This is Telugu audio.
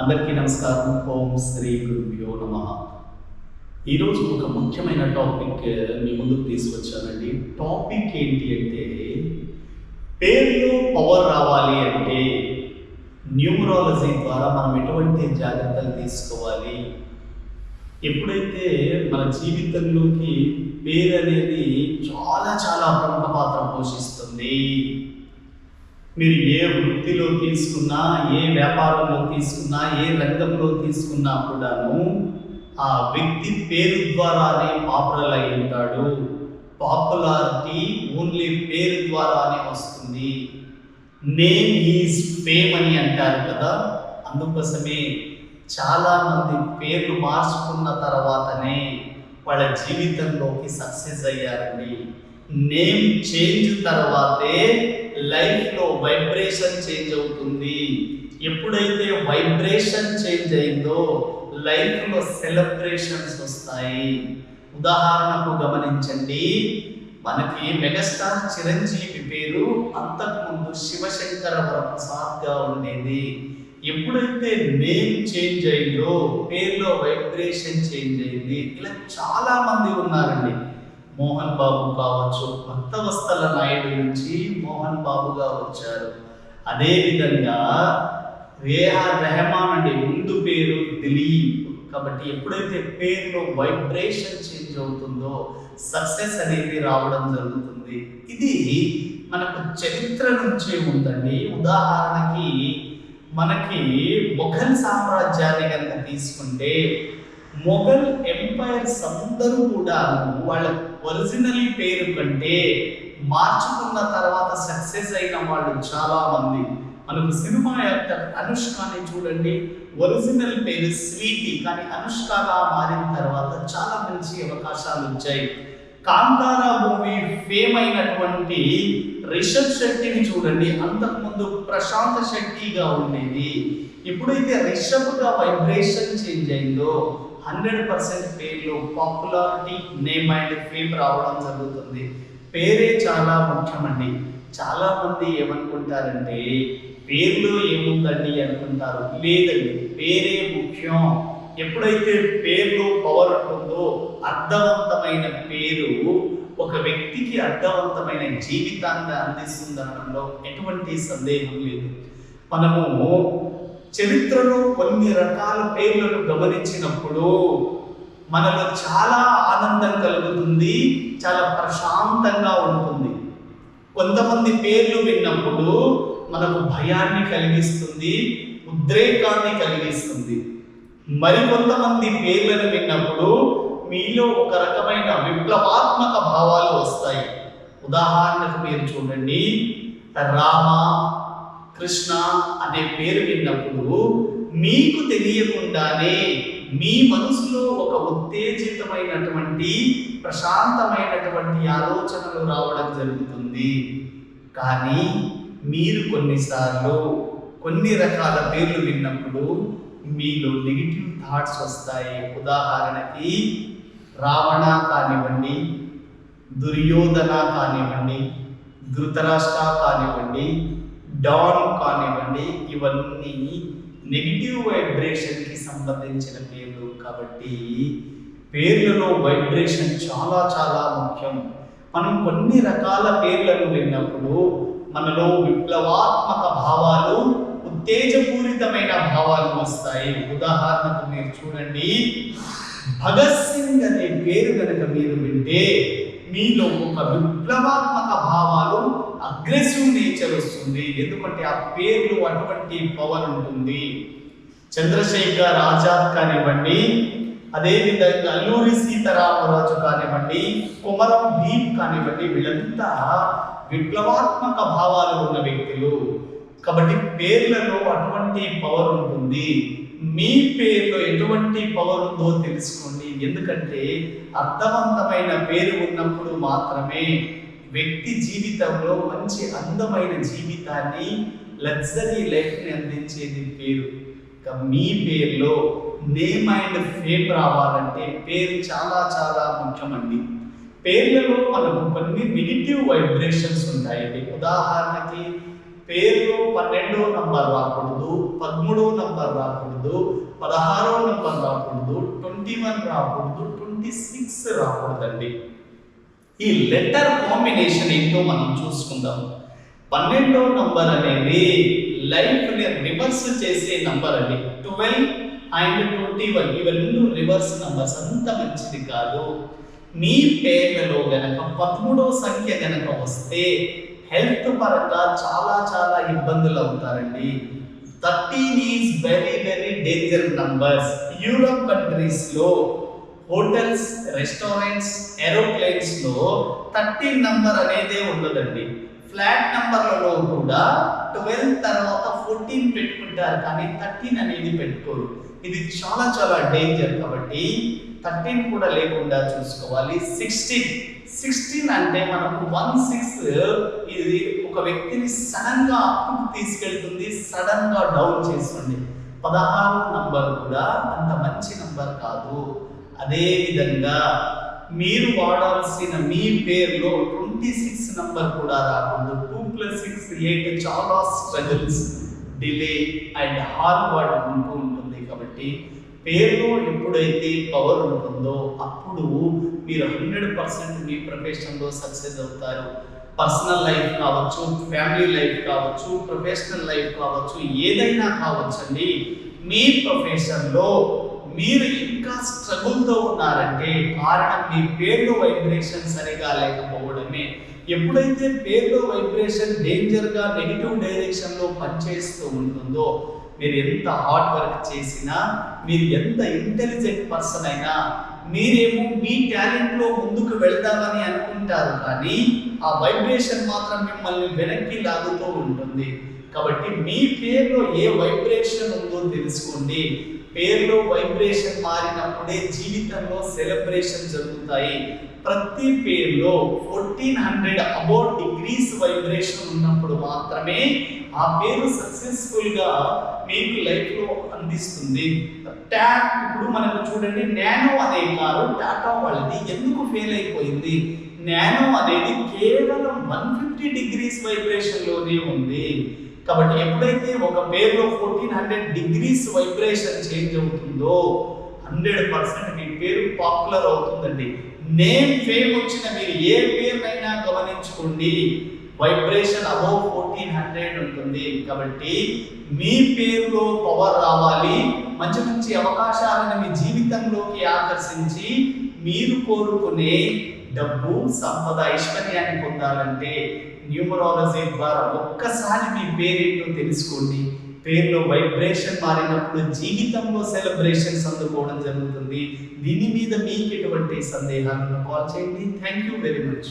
అందరికీ నమస్కారం. ఓం శ్రీ గురుభ్యో నమ. ఈరోజు ఒక ముఖ్యమైన టాపిక్ మీ ముందుకు తీసుకొచ్చానండి. టాపిక్ ఏంటి అంటే పేరులో పవర్ రావాలి అంటే న్యూమరాలజీ ద్వారా మనం ఎటువంటి జాగ్రత్తలు తీసుకోవాలి? ఎప్పుడైతే మన జీవితంలోకి పేరు అనేది చాలా చాలా ప్రముఖ పాత్ర పోషిస్తుంది మీరు ఏ వృత్తిలో తీసుకున్నా ఏ వ్యాపారంలో తీసుకున్నా ఏ రంగంలో తీసుకున్నా కూడాను ఆ వ్యక్తి పేరు ద్వారానే పాపులర్ అయి ఉంటాడు. పాపులారిటీ ఓన్లీ పేరు ద్వారానే వస్తుంది. నేమ్ ఈజ్ ఫేమ్ అని అంటారు కదా. అందుకోసమే చాలా మంది పేర్లు మార్చుకున్న తర్వాతనే వాళ్ళ జీవితంలోకి సక్సెస్ అయ్యారండి. నేమ్ చేంజ్ తర్వాతే లైఫ్లో వైబ్రేషన్ చేంజ్ అవుతుంది. ఎప్పుడైతే వైబ్రేషన్ చేంజ్ అయిందో లైఫ్లో సెలబ్రేషన్స్ వస్తాయి. ఉదాహరణకు గమనించండి మనకి మెగాస్టార్ చిరంజీవి పేరు అంతకుముందు శివశంకర వరప్రసాద్గా ఉండేది. ఎప్పుడైతే నేమ్ చేంజ్ అయిందో పేరులో వైబ్రేషన్ చేంజ్ అయింది. ఇలా చాలా మంది ఉన్నారండి. మోహన్ బాబు కావచ్చు భక్తవస్తల నాయుడు నుంచి మోహన్ బాబుగా వచ్చారు అదేవిధంగా రేహార్ రెహమాన్ అంటే ముందు పేరు దిలీప్. కాబట్టి ఎప్పుడైతే పేరులో వైబ్రేషన్ చేంజ్ అవుతుందో సక్సెస్ అనేది రావడం జరుగుతుంది. ఇది మనకు చరిత్ర నుంచే ఉందండి. ఉదాహరణకి మనకి మొఘల్ సామ్రాజ్యాన్ని కనుక తీసుకుంటే మొఘల్ ఎంపైర్స్ అందరూ కూడా వాళ్ళ ఒరిజినల్ పేరు కంటే మార్చుకున్న తర్వాత సక్సెస్ అయిన వాళ్ళు చాలా మంది. మనకు సినిమా యాక్టర్ అనుష్కని చూడండి ఒరిజినల్ పేరు స్వీటీ కానీ అనుష్కగా మారిన తర్వాత చాలా మంచి అవకాశాలు వచ్చాయి. కాంతారా మూవీ ఫేమ్ అయినటువంటి రిషబ్ శెట్టిని చూడండి అంతకుముందు ప్రశాంత్ శెట్టిగా ఉండేది. ఎప్పుడైతే రిషబ్గా వైబ్రేషన్ చేంజ్ అయిందో హండ్రెడ్ పర్సెంట్ పేర్లు పాపులారిటీ నేమ్ అండ్ ఫేమ్ రావడం జరుగుతుంది. పేరే చాలా ముఖ్యమండి. చాలా మంది ఏమనుకుంటారంటే పేర్లు ఏముందండి అనుకుంటారు. లేదండి పేరే ముఖ్యం. ఎప్పుడైతే పేర్లు పవర్ ఉంటుందో అర్థవంతమైన పేరు ఒక వ్యక్తికి అర్థవంతమైన జీవితాన్ని అందిస్తుందనడంలో ఎటువంటి సందేహం లేదు. మనము చరిత్రలో కొన్ని రకాల పేర్లను గమనించినప్పుడు మనలో చాలా ఆనందం కలుగుతుంది చాలా ప్రశాంతంగా ఉంటుంది. కొంతమంది పేర్లు విన్నప్పుడు మనకు భయాన్ని కలిగిస్తుంది ఉద్రేకాన్ని కలిగిస్తుంది. మరికొంతమంది పేర్లను విన్నప్పుడు మీలో ఒక రకమైన విప్లవాత్మక భావాలు వస్తాయి. ఉదాహరణకు మీరు చూడండి రామ కృష్ణ అనే పేరు విన్నప్పుడు మీకు తెలియకుండానే మీ మనసులో ఒక ఉత్తేజితమైనటువంటి ప్రశాంతమైనటువంటి ఆలోచనలు రావడం జరుగుతుంది. కానీ మీరు కొన్నిసార్లు కొన్ని రకాల పేర్లు విన్నప్పుడు మీలో నెగిటివ్ థాట్స్ వస్తాయి. ఉదాహరణకి రావణ కానివ్వండి దుర్యోధన కానివ్వండి ధృతరాష్ట్ర కానివ్వండి డాన్ కానివ్వండి ఇవన్నీ నెగిటివ్ వైబ్రేషన్కి సంబంధించిన పేర్లు కాబట్టి పేర్లలో వైబ్రేషన్ చాలా చాలా ముఖ్యం. మనం కొన్ని రకాల పేర్లను విన్నప్పుడు మనలో విప్లవాత్మక భావాలు ఉత్తేజపూరితమైన భావాలు వస్తాయి. ఉదాహరణకు మీరు చూడండి భగత్ సింగ్ అనే పేరు కనుక మీరు వింటే మీలో ఒక విప్లవాత్మక భావాలు అగ్రెసివ్ నేచర్ వస్తుంది. ఎందుకంటే ఆ పేర్లు అటువంటి పవర్ ఉంటుంది. చంద్రశేఖర్ ఆజాద్ కానివ్వండి అదేవిధంగా అల్లూరి సీతారామరాజు కానివ్వండి కుమరం భీమ్ కానివ్వండి వీళ్ళంతా విప్లవాత్మక భావాలు ఉన్న వ్యక్తులు. కాబట్టి పేర్లలో అటువంటి పవర్ ఉంటుంది. మీ పేరులో ఎటువంటి పవర్ ఉందో తెలుసుకోండి. ఎందుకంటే అర్థవంతమైన పేరు ఉన్నప్పుడు మాత్రమే వ్యక్తి జీవితంలో మంచి అందమైన జీవితాన్ని లగ్జరీ లైఫ్ని అందించేది పేరు. మీ పేరులో నేమ్ అండ్ ఫేమ్ రావాలంటే పేరు చాలా చాలా ముఖ్యమండి. పేర్లలో మనకు కొన్ని నెగిటివ్ వైబ్రేషన్స్ ఉంటాయండి. ఉదాహరణకి పేరులో పన్నెండో నంబర్ రాకూడదు పదమూడో నంబర్ రాకూడదు పదహారో నంబర్ రాకూడదు ట్వంటీ వన్ రాకూడదు ట్వంటీ సిక్స్ రాకూడదండి. ఈ లెటర్ కాంబినేషన్ ఏంటో మనం చూసుకుందాం. పన్నెండో నంబర్ అనేది లైఫ్ని రివర్స్ చేసే నంబర్ అండి ట్వెల్వ్ అండ్ ట్వంటీ వన్ ఇవన్నీ రివర్స్ నంబర్స్ అంత మంచిది కాదు. మీ పేర్లలో గనక పదమూడో సంఖ్య గనక వస్తే హెల్త్ పరంగా చాలా చాలా ఇబ్బందులు అవుతారండి. Thirteen is very very danger numbers Europe కంట్రీస్లో హోటల్స్ రెస్టారెంట్స్ ఏరోప్లేన్స్లో థర్టీన్ నంబర్ అనేది ఉండదండి. ఫ్లాట్ నంబర్లలో కూడా ట్వెల్వ్ తర్వాత ఫోర్టీన్ పెట్టుకుంటారు కానీ థర్టీన్ అనేది పెట్టుకోరు. ఇది చాలా చాలా డేంజర్ కాబట్టి థర్టీన్ కూడా లేకుండా చూసుకోవాలి. సిక్స్టీన్. సిక్స్టీన్ అంటే మనకు వన్ సిక్స్ ఇది ఒక వ్యక్తిని సడన్గా అప్పుకు తీసుకెళ్తుంది సడన్గా డౌన్ చేస్తుంది. పదహారు నంబర్ కూడా అంత మంచి నంబర్ కాదు. అదేవిధంగా మీరు వాడాల్సిన మీ పేరులో ట్వంటీ సిక్స్ నంబర్ కూడా రాకూడదు టూ ప్లస్ సిక్స్ ఎయిట్ చాలా struggles delay and hard work ఉంటూ ఉంటుంది కాబట్టి పేరులో ఎప్పుడైతే పవర్ ఉంటుందో అప్పుడు మీరు హండ్రెడ్ పర్సెంట్ మీ ప్రొఫెషన్లో సక్సెస్ అవుతారు. పర్సనల్ లైఫ్ కావచ్చు ఫ్యామిలీ లైఫ్ కావచ్చు ప్రొఫెషనల్ లైఫ్ కావచ్చు ఏదైనా కావచ్చండి. మీ ప్రొఫెషన్లో మీరు ఇంకా స్ట్రగుల్తో ఉన్నారంటే కారణం మీ పేరులో వైబ్రేషన్ సరిగా లేకపోవడమే. ఎప్పుడైతే పేర్లో వైబ్రేషన్ డేంజర్గా నెగిటివ్ డైరెక్షన్లో పనిచేస్తూ ఉంటుందో మీరు ఎంత హార్డ్ వర్క్ చేసినా మీరు ఎంత ఇంటెలిజెంట్ పర్సన్ అయినా మీరేమో మీ టాలెంట్లో ముందుకు వెళ్దామని అనుకుంటారు కానీ ఆ వైబ్రేషన్ మాత్రం మిమ్మల్ని వెనక్కి లాగుతూ ఉంటుంది. కాబట్టి మీ పేరులో ఏ వైబ్రేషన్ ఉందో తెలుసుకోండి. పేరులో వైబ్రేషన్ మారినప్పుడే జీవితంలో సెలబ్రేషన్ జరుగుతాయి. ప్రతి పేరులో fourteen hundred about degrees vibration ఉన్నప్పుడు మాత్రమే ఆ పేరు సక్సెస్ఫుల్గా మీకు లైఫ్లో అందిస్తుంది. ట్యాక్ ఇప్పుడు మనకు చూడండి నానో అనే కారు టాటా వాళ్ళది ఎందుకు ఫెయిల్ అయిపోయింది? నానో అనేది కేవలం వన్ ఫిఫ్టీ డిగ్రీస్ వైబ్రేషన్లోనే ఉంది. కాబట్టి ఎప్పుడైతే ఒక పేరులో fourteen hundred degrees vibration change అవుతుందో హండ్రెడ్ పర్సెంట్ మీ పేరు పాపులర్ అవుతుందండి. నేమ్ ఫేమ్ వచ్చిన మీరు ఏ పేరునైనా గమనించుకోండి. వైబ్రేషన్ అబౌ ఫోర్టీన్ హండ్రెడ్ ఉంటుంది. కాబట్టి మీ పేరులో పవర్ రావాలి. మంచి మంచి అవకాశాలను మీ జీవితంలోకి ఆకర్షించి మీరు కోరుకునే డబ్బు సంపద ఐశ్వర్యాన్ని పొందాలంటే న్యూమరాలజీ ద్వారా ఒక్కసారి మీ పేరేంటో తెలుసుకోండి. పేరులో వైబ్రేషన్ మారినప్పుడు జీవితంలో సెలబ్రేషన్స్ అందుకోవడం జరుగుతుంది. దీని మీద మీకు ఎటువంటి సందేహాలను కాల్ చేయండి. Thank you very much